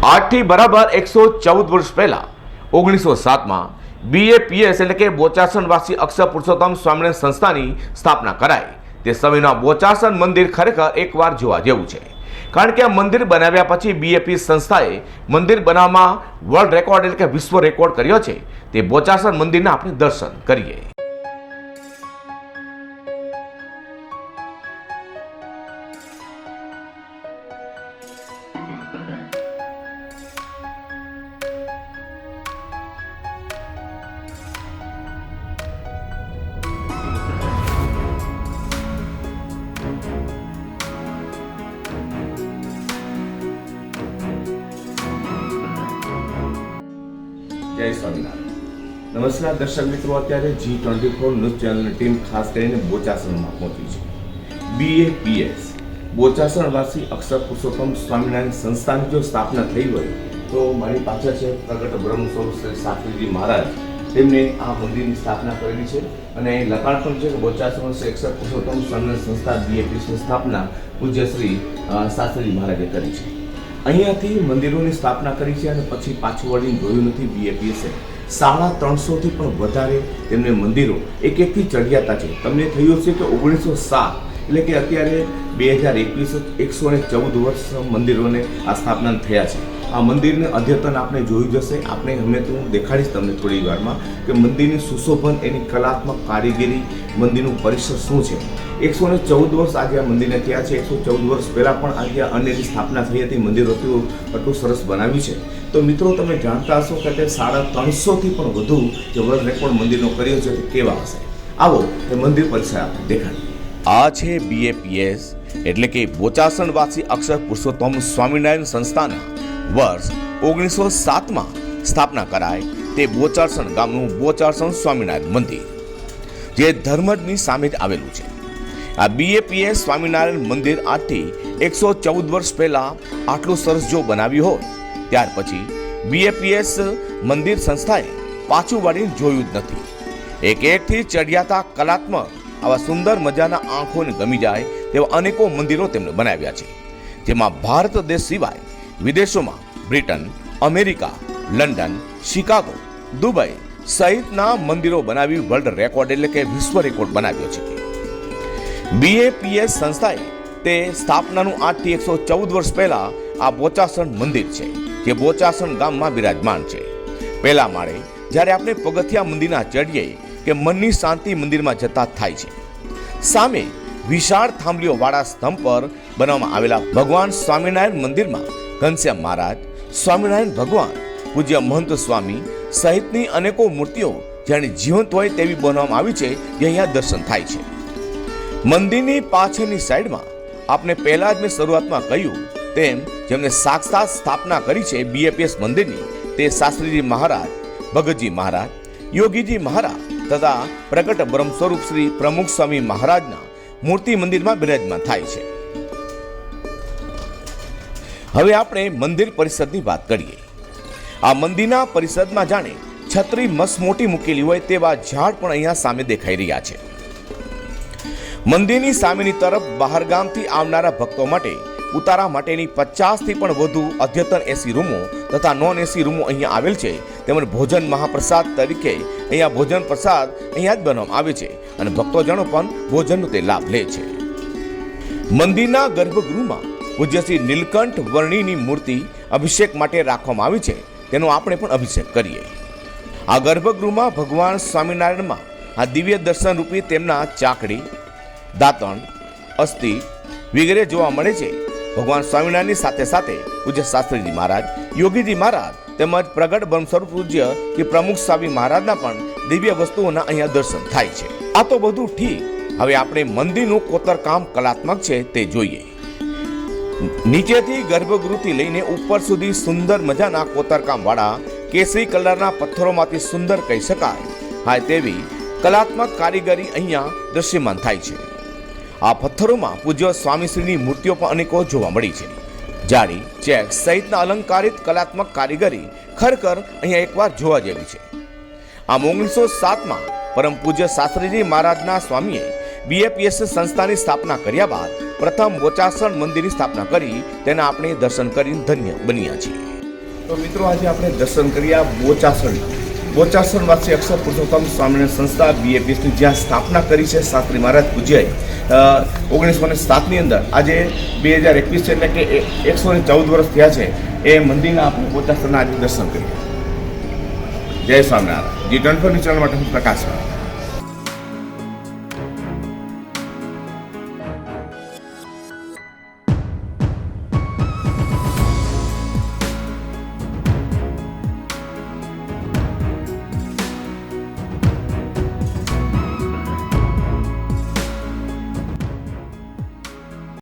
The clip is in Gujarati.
આજથી બરાબર એકસો ચૌદ વર્ષ પહેલા, ઓગણીસો સાતમાં બીએપીએસ એટલે કે બોચાસનવાસી અક્ષર પુરુષોત્તમ સ્વામિનારાયણ સંસ્થાની સ્થાપના કરાઈ. તે સમયના બોચાસન મંદિર ખરેખર એકવાર જોવા જેવું છે. કારણ કે આ મંદિર બનાવ્યા પછી બીએપી સંસ્થાએ મંદિર બનાવવામાં વર્લ્ડ રેકોર્ડ એટલે કે વિશ્વ રેકોર્ડ કર્યો છે. તે બોચાસન મંદિરના આપણે દર્શન કરીએ. જય સ્વામિનારાયણ. નમસ્કાર દર્શક મિત્રો, અત્યારે જી ટ્વેન્ટી ફોર ન્યૂઝ ચેનલની ટીમ ખાસ કરીને બોચાસણમાં પહોંચી છે. બીએપીએસ બોચાસણવાસી અક્ષર પુરુષોત્તમ સ્વામિનારાયણ સંસ્થાની જો સ્થાપના થઈ હોય, તો મારી પાછળ છે પ્રગટ બ્રહ્મ સ્વરૂપ શ્રી શાસ્ત્રીજી મહારાજ. તેમને આ મંદિરની સ્થાપના કરેલી છે અને અહીં લખાણ પણ છે કે બોચાસણ અક્ષર પુરુષોત્તમ સ્વામિનારાયણ સંસ્થા બીએપીએસની સ્થાપના પૂજ્ય શ્રી શાસ્ત્રીજી મહારાજે કરી છે. અહીંયાથી મંદિરોની સ્થાપના કરી છે અને પછી પાછું વળીને જોયું નથી બીએપીએસે સાડા ત્રણસોથી પણ વધારે તેમને મંદિરો એક એકથી ચડિયાતા છે. તમને થયું હશે કે ઓગણીસો સાત, એટલે કે અત્યારે બે હજાર એકવીસ એકસો ને ચૌદ વર્ષ મંદિરોને આ સ્થાપના થયા છે. આ મંદિરને અદ્યતન આપણે જોયું જશે. આપણે હમને તો હું દેખાડીશ તમને થોડી વારમાં કે મંદિરની સુશોભન એની કલાત્મક કારીગરી મંદિરનું પરિસર શું છે. એકસો ને ચૌદ વર્ષ આજે આ મંદિરને ત્યાં છે. એકસો ચૌદ વર્ષ પહેલાં પણ આજે અન્યની સ્થાપના થઈ હતી મંદિર હતું એટલું સરસ બનાવ્યું છે. તો મિત્રો, તમે જાણતા હશો કે તે સાડા ત્રણસોથી પણ વધુ જે વર્લ્ડ રેકોર્ડ મંદિરનો કર્યો છે. તે કેવા હશે? આવો એ મંદિર પરિસર આપણે દેખાડીએ. આ છે બીએપીએસ એટલે કે બોચાસણવાસી અક્ષર પુરુષોત્તમ સ્વામિનારાયણ સંસ્થાના વર્ષ ઓગણીસો સાતમાં સ્થાપના કરાય તે બોચારસણ ગામનું બોચારસણ સ્વામિનારાયણ મંદિર, જે ધર્મજની સામે જ આવેલું છે. આ બીએપીએસ સ્વામિનારાયણ મંદિર આજથી એકસો ચૌદ વર્ષ પહેલા આટલું સરસ જો બનાવ્યું હોય, ત્યાર પછી બીએપીએસ મંદિર સંસ્થાએ પાછું વાળીને જોયું જ નથી. એક એકથી ચડિયાતા કલાત્મક આવા સુંદર મજાના આંખોને ગમી જાય તેવા અનેકો મંદિરો તેમણે બનાવ્યા છે, જેમાં ભારત દેશ સિવાય વિદેશોમાં Britain, America, London, Chicago, Dubai સહિતના મંદિરો બનાવી વર્લ્ડ રેકોર્ડ એટલે કે વિશ્વ રેકોર્ડ બનાવ્યો છે. બીએપીએસ સંસ્થાએ તે સ્થાપનાનું આજથી એકસો ચૌદ વર્ષ પહેલા આ બોચાસણ મંદિર છે, જે બોચાસણ ગામમાં બિરાજમાન છે. પહેલા માળે જ્યારે આપણે પગથિયા મંદિરના ચડીએ કે મનની શાંતિ મંદિરમાં જતા થાય છે. સામે વિશાળ થાંભલીઓ વાળા સ્તંભ પર બનાવવામાં આવેલા ભગવાન સ્વામિનારાયણ મંદિરમાં ઘનશ્યામ મહારાજ, સ્વામિનારાયણ ભગવાન, પૂજ્ય મહંત સ્વામી સહિતની અનેકો મૂર્તિઓ જાણે જીવંત હોય તેવી બનાવવામાં આવી છે જે અહીંયા દર્શન થાય છે. મંદિરની પાછળની સાઈડમાં આપને પહેલાં જ મેં શરૂઆતમાં કહ્યું તેમ જેમને સાક્ષાત સ્થાપના કરી છે બીએપીએસ મંદિરની તે શાસ્ત્રીજી મહારાજ, ભગતજી મહારાજ, યોગીજી મહારાજ તથા પ્રગટ બ્રહ્મ સ્વરૂપ શ્રી પ્રમુખ સ્વામી મહારાજના મૂર્તિ મંદિરમાં બિરાજમાન થાય છે. હવે આપણે મંદિર પરિષદની વાત કરીએ. આ મંદિરના પરિષદમાં જાણે છત્રી મસ્ત મોટી મૂકેલી હોય તેવા ઝાડ પણ અહીંયા સામે દેખાઈ રહ્યા છે. મંદિરની સામેની તરફ બહારગામથી આવનારા ભક્તો માટે ઉતારા માટેની પચાસથી પણ વધુ અદ્યતન એસી રૂમો તથા નોન એસી રૂમો અહીંયા આવેલ છે. તેમજ ભોજન મહાપ્રસાદ તરીકે અહીંયા ભોજન પ્રસાદ અહીંયા જ બનાવવામાં આવે છે અને ભક્તોજનો પણ ભોજનનો તે લાભ લે છે. મંદિરના ગર્ભગૃહમાં પૂજ્ય શ્રી નીલકંઠ વર્ણિની મૂર્તિ અભિષેક માટે રાખવામાં આવી છે. તેનો આપણે પણ અભિષેક કરીએ. આ ગર્ભગૃહમાં ભગવાન સ્વામિનારાયણમાં આ દિવ્ય દર્શન રૂપી તેમના ચાકડી, દાંતણ, અસ્થિ વગેરે જોવા મળે છે. ભગવાન સ્વામિનારાયણની સાથે સાથે પૂજ્ય શાસ્ત્રીજી મહારાજ, યોગીજી મહારાજ તેમજ પ્રગટ બ્રહ્મ સ્વરૂપ પૂજ્ય કે પ્રમુખ સ્વામી મહારાજના પણ દિવ્ય વસ્તુઓના અહીંયા દર્શન થાય છે. આ તો બધું ઠીક. હવે આપણે મંદિરનું કોતરકામ કલાત્મક છે તે જોઈએ. નીચેથી ગર્ભગૃહથી લઈને ઉપર સુધી સુંદર મજાના કોતરકામવાળા કેસરી કલરના પથ્થરોમાંથી સુંદર કહી શકાય. હાય તેવી કલાત્મક કારીગરી અહીંયા દ્રશ્યમાન થાય છે. આ પથ્થરોમાં પૂજ્ય સ્વામીશ્રીની મૂર્તિઓ પણ અનેકો જોવા મળી છે. જાળી ચેક સહિતના અલંકારિત કલાત્મક કારીગરી ખરેખર અહીંયા એકવાર જોવા જેવી છે. આમ ઓગણીસો સાતમાં પરમ પૂજ્ય શાસ્ત્રીજી મહારાજના સ્વામીએ બીએપીએસ સંસ્થાની સ્થાપના કર્યા બાદ પ્રથમ વચાસણ મંદિરની સ્થાપના કરી તેના આપણે દર્શન કરીને ધન્ય બન્યા છીએ. તો મિત્રો આજે આપણે દર્શન કર્યા બોચાસણ બોચાસણ વાસી અક્ષર પુરુષોત્તમ સ્વામિનારાયણ સંસ્થા બીએપીએસની જ્યાં સ્થાપના કરી છે શાસ્ત્રી મહારાજ પૂજ્યએ. ઓગણીસો ને સાતની અંદર આજે બે હજાર એકવીસ છે એટલે કે એકસો ને ચૌદ વર્ષ થયા છે. એ મંદિરના આપણે બોચાસણના આજે દર્શન કર્યા. Jai Swaminarayan. G twenty four channel માટે હું પ્રકાશ.